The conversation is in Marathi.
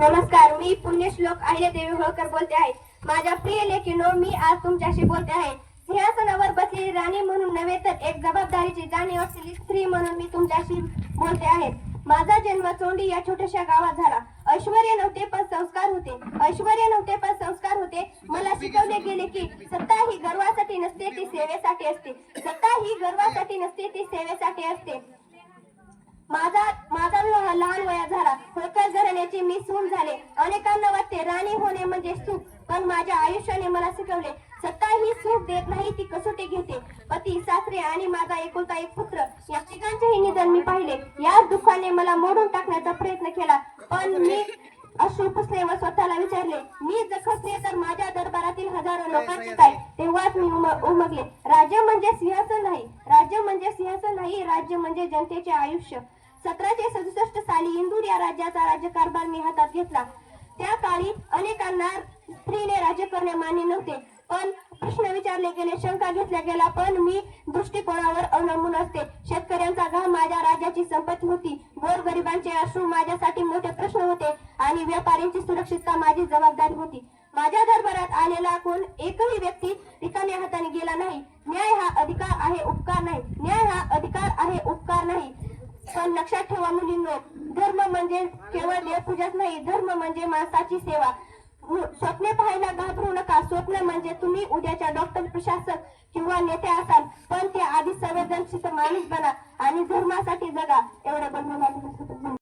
नमस्कार मी पुण्यश्लोक अहिल्यादेवी होळकर बोलते आहे. माझ्या प्रिय लेखीनो मी आज तुमच्याशी बोलते आहे. सिंहासनावर बसलेली राणी म्हणून नव्हे तर एक जबाबदारीची जाणीव असलेली स्त्री म्हणून मी तुमच्याशी बोलते आहे. माझा जन्म चोंडी या छोट्याशा गावात झाला. ऐश्वर्य नव्हते पण संस्कार होते. ऐश्वर्य नव्हते पण संस्कार होते. मला शिकवले गेले की सत्ता ही गर्वासाठी नसते ती सेवेसाठी असते. सत्ता ही गर्वासाठी नसते ती सेवेसाठी असते. माझा माझा लहान वया झाला. होळकर मी सून झाले अनेकांना वाटते राणी होणे म्हणजे सुख. पण माझ्या आयुष्याने मला शिकवले सत्ता ही सुख देत नाही ती कसोटी घेते. पती सासरे आणि माझा एकुलता एक पुत्र या तिघांचेही निधन मी पाहिले. याच दुःखाने मला मोडून टाकण्याचा प्रयत्न केला. पण मी अश्रू पुसले व स्वतःला विचारले मी जखसले तर माझ्या दरबारातील हजारो लोकांचे काय? तेव्हाच मी उमगले राज्य म्हणजे सिंहासन नाही राज्य म्हणजे सिंहासन नाही राज्य म्हणजे जनतेचे आयुष्य. सतराशे सदुसष्ट साली इंदूर या राज्याचा राज्यकारभार मी हातात घेतला. त्या काळी अनेकांना स्त्रीने राज्य करणे मान्य नव्हते. पण प्रश्न विचारले गेले शंका घेतल्या गेला पण मी दृष्टिकोनावर अवलंबून असते. शेतकऱ्यांचा घाम माझ्या राज्याची संपत्ती होती. गोरगरिबांचे अश्रू माझ्यासाठी मोठे प्रश्न होते आणि व्यापाऱ्यांची सुरक्षितता माझी जबाबदारी होती. माझ्या दरबारात आलेला कोण एकही व्यक्ती रिकाम्या हाताने गेला नाही. न्याय हा अधिकार आहे उपकार नाही. न्याय हा अधिकार आहे उपकार नाही पण लक्षात ठेवा मुलींनो. धर्म म्हणजे केवळ देवपूजाच नाही धर्म म्हणजे माणसाची सेवा. स्वप्ने पाहायला घाबरू नका. स्वप्न म्हणजे तुम्ही उद्याच्या डॉक्टर प्रशासक किंवा नेते असाल पण ते आधी संवेदनशील माणूस बना आणि धर्मासाठी जगा. एवढं बनवून